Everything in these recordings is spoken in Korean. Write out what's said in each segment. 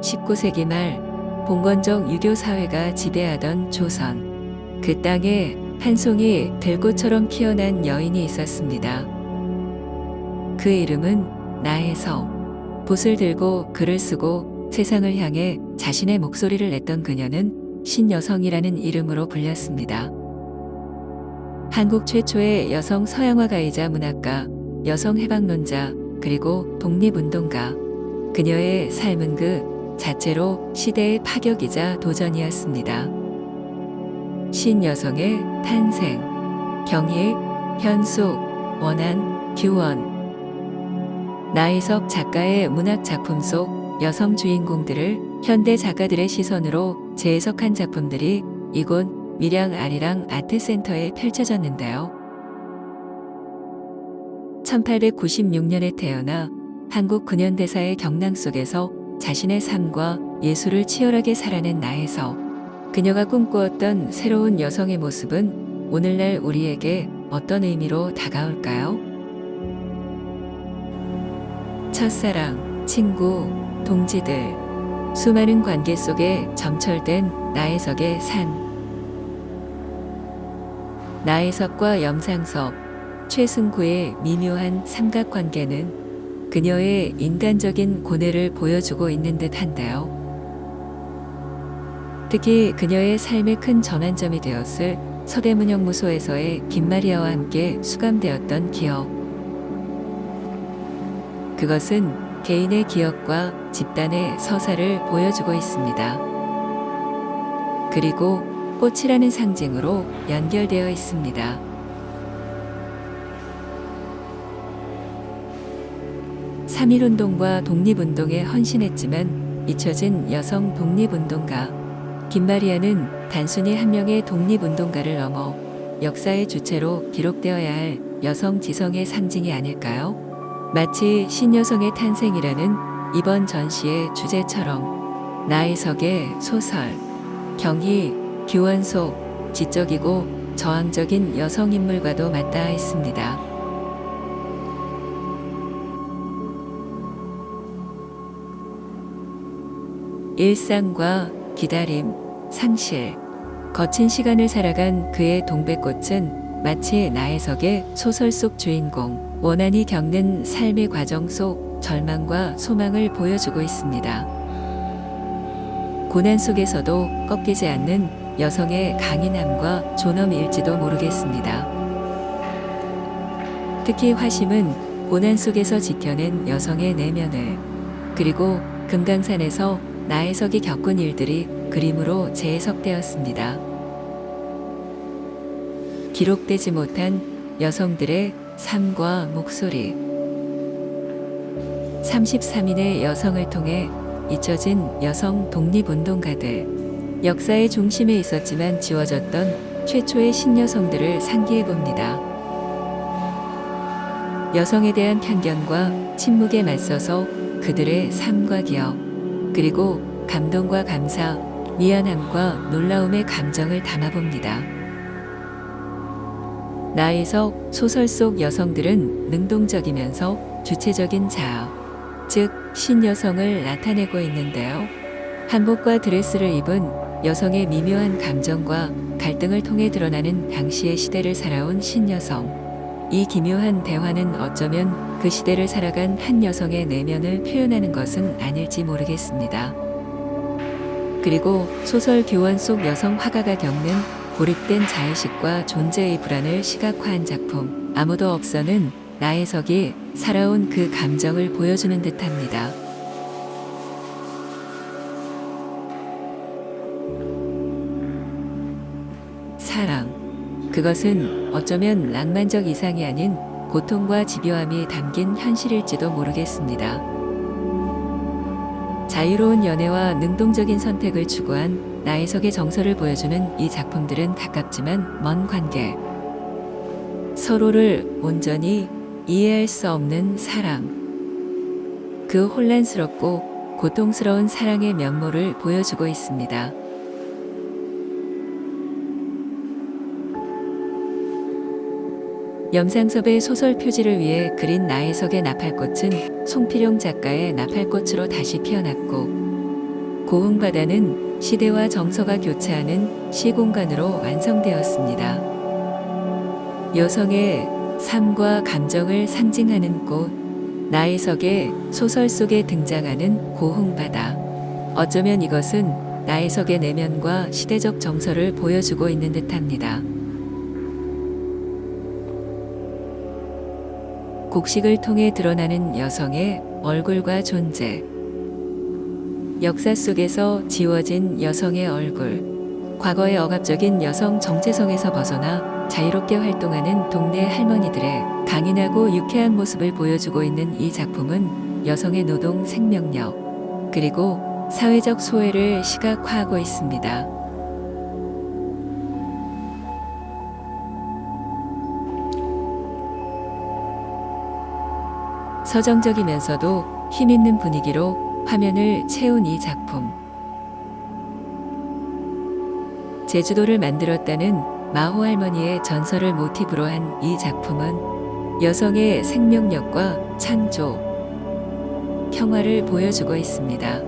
19세기 말 봉건적 유교 사회가 지배하던 조선. 그 땅에 한 송이 들꽃처럼 피어난 여인이 있었습니다. 그 이름은 나혜서. 붓을 들고 글을 쓰고 세상을 향해 자신의 목소리를 냈던 그녀는 신여성이라는 이름으로 불렸습니다. 한국 최초의 여성 서양화가이자 문학가, 여성 해방론자, 그리고 독립운동가. 그녀의 삶은 그 자체로 시대의 파격이자 도전이었습니다. 신여성의 탄생, 경일, 현숙, 원한, 규원. 나희석 작가의 문학 작품 속 여성 주인공들을 현대 작가들의 시선으로 재해석한 작품들이 이곳 밀양 아리랑 아트센터에 펼쳐졌는데요. 1896년에 태어나 한국 근현대사의 경랑 속에서 자신의 삶과 예술을 치열하게 살아낸 나에서 그녀가 꿈꾸었던 새로운 여성의 모습은 오늘날 우리에게 어떤 의미로 다가올까요? 첫사랑, 친구, 동지들, 수많은 관계 속에 점철된 나혜석의 산. 나혜석과 염상섭, 최승구의 미묘한 삼각관계는 그녀의 인간적인 고뇌를 보여주고 있는 듯 한데요. 특히 그녀의 삶의 큰 전환점이 되었을 서대문형무소에서의 김마리아와 함께 수감되었던 기억. 그것은 개인의 기억과 집단의 서사를 보여주고 있습니다. 그리고 꽃이라는 상징으로 연결되어 있습니다. 3.1운동과 독립운동에 헌신했지만 잊혀진 여성 독립운동가. 김마리아는 단순히 한 명의 독립운동가를 넘어 역사의 주체로 기록되어야 할 여성 지성의 상징이 아닐까요? 마치 신여성의 탄생이라는 이번 전시의 주제처럼 나혜석의 소설, 경희, 규원 속 지적이고 저항적인 여성 인물과도 맞닿아 있습니다. 일상과 기다림, 상실, 거친 시간을 살아간 그의 동백꽃은 마치 나혜석의 소설 속 주인공, 원한이 겪는 삶의 과정 속 절망과 소망을 보여주고 있습니다. 고난 속에서도 꺾이지 않는 여성의 강인함과 존엄일지도 모르겠습니다. 특히 화심은 고난 속에서 지켜낸 여성의 내면을, 그리고 금강산에서 나혜석이 겪은 일들이 그림으로 재해석되었습니다. 기록되지 못한 여성들의 삶과 목소리. 33인의 여성을 통해 잊혀진 여성 독립운동가들. 역사의 중심에 있었지만 지워졌던 최초의 신여성들을 상기해 봅니다. 여성에 대한 편견과 침묵에 맞서서 그들의 삶과 기억, 그리고 감동과 감사, 미안함과 놀라움의 감정을 담아봅니다. 나에서 소설 속 여성들은 능동적이면서 주체적인 자아, 즉 신여성을 나타내고 있는데요. 한복과 드레스를 입은 여성의 미묘한 감정과 갈등을 통해 드러나는 당시의 시대를 살아온 신여성. 이 기묘한 대화는 어쩌면 그 시대를 살아간 한 여성의 내면을 표현하는 것은 아닐지 모르겠습니다. 그리고 소설 교원 속 여성 화가가 겪는 고립된 자의식과 존재의 불안을 시각화한 작품 아무도 없어는 나혜석이 살아온 그 감정을 보여주는 듯합니다. 그것은 어쩌면 낭만적 이상이 아닌 고통과 집요함이 담긴 현실일지도 모르겠습니다. 자유로운 연애와 능동적인 선택을 추구한 나혜석의 정서를 보여주는 이 작품들은 가깝지만 먼 관계. 서로를 온전히 이해할 수 없는 사랑. 그 혼란스럽고 고통스러운 사랑의 면모를 보여주고 있습니다. 염상섭의 소설 표지를 위해 그린 나혜석의 나팔꽃은 송필용 작가의 나팔꽃으로 다시 피어났고 고흥바다는 시대와 정서가 교차하는 시공간으로 완성되었습니다. 여성의 삶과 감정을 상징하는 꽃, 나혜석의 소설 속에 등장하는 고흥바다. 어쩌면 이것은 나혜석의 내면과 시대적 정서를 보여주고 있는 듯합니다. 곡식을 통해 드러나는 여성의 얼굴과 존재. 역사 속에서 지워진 여성의 얼굴. 과거의 억압적인 여성 정체성에서 벗어나 자유롭게 활동하는 동네 할머니들의 강인하고 유쾌한 모습을 보여주고 있는 이 작품은 여성의 노동 생명력, 그리고 사회적 소외를 시각화하고 있습니다. 서정적이면서도 힘있는 분위기로 화면을 채운 이 작품. 제주도를 만들었다는 마호 할머니의 전설을 모티브로 한 이 작품은 여성의 생명력과 창조, 평화를 보여주고 있습니다.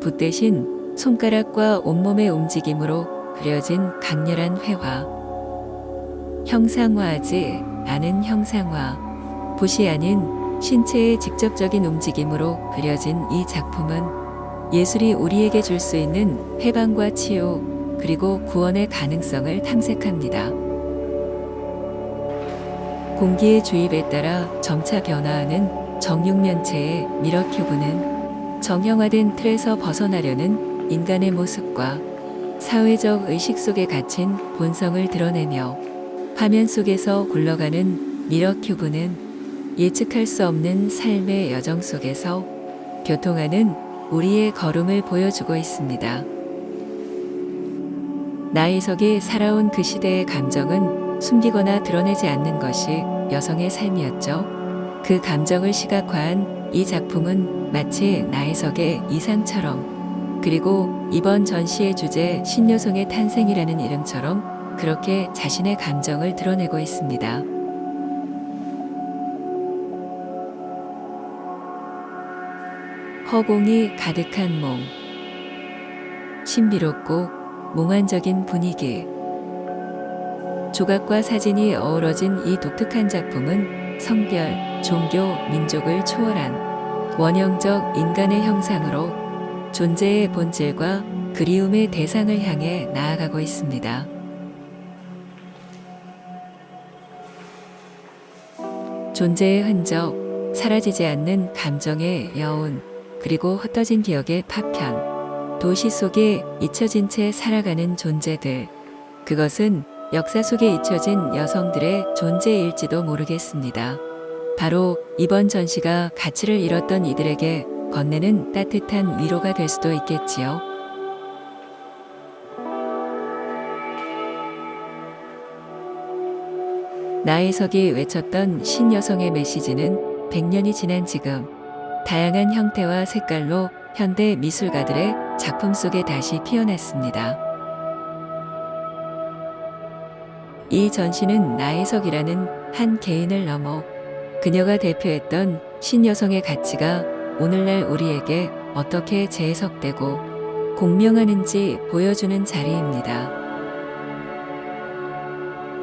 붓 대신 손가락과 온몸의 움직임으로 그려진 강렬한 회화. 형상화하지 않은 형상화. 붓이 아닌 신체의 직접적인 움직임으로 그려진 이 작품은 예술이 우리에게 줄 수 있는 해방과 치유, 그리고 구원의 가능성을 탐색합니다. 공기의 주입에 따라 점차 변화하는 정육면체의 미러 큐브는 정형화된 틀에서 벗어나려는 인간의 모습과 사회적 의식 속에 갇힌 본성을 드러내며 화면 속에서 굴러가는 미러 큐브는 예측할 수 없는 삶의 여정 속에서 교통하는 우리의 걸음을 보여주고 있습니다. 나혜석이 살아온 그 시대의 감정은 숨기거나 드러내지 않는 것이 여성의 삶이었죠. 그 감정을 시각화한 이 작품은 마치 나혜석의 이상처럼 그리고 이번 전시의 주제 신여성의 탄생이라는 이름처럼 그렇게 자신의 감정을 드러내고 있습니다. 허공이 가득한 몽. 신비롭고 몽환적인 분위기. 조각과 사진이 어우러진 이 독특한 작품은 성별, 종교, 민족을 초월한 원형적 인간의 형상으로 존재의 본질과 그리움의 대상을 향해 나아가고 있습니다. 존재의 흔적, 사라지지 않는 감정의 여운, 그리고 흩어진 기억의 파편, 도시 속에 잊혀진 채 살아가는 존재들. 그것은 역사 속에 잊혀진 여성들의 존재일지도 모르겠습니다. 바로 이번 전시가 가치를 잃었던 이들에게 건네는 따뜻한 위로가 될 수도 있겠지요. 나혜석이 외쳤던 신여성의 메시지는 100년이 지난 지금 다양한 형태와 색깔로 현대 미술가들의 작품 속에 다시 피어났습니다. 이 전시는 나혜석이라는 한 개인을 넘어 그녀가 대표했던 신여성의 가치가 오늘날 우리에게 어떻게 재해석되고 공명하는지 보여주는 자리입니다.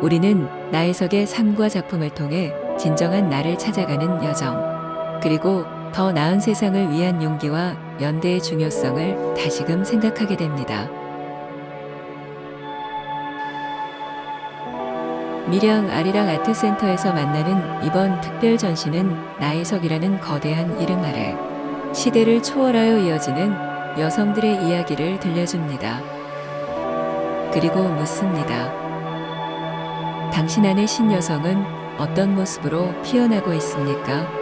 우리는 나혜석의 삶과 작품을 통해 진정한 나를 찾아가는 여정, 그리고 더 나은 세상을 위한 용기와 연대의 중요성을 다시금 생각하게 됩니다. 밀양 아리랑 아트센터에서 만나는 이번 특별 전시는 나혜석이라는 거대한 이름 아래 시대를 초월하여 이어지는 여성들의 이야기를 들려줍니다. 그리고 묻습니다. 당신 안의 신여성은 어떤 모습으로 피어나고 있습니까?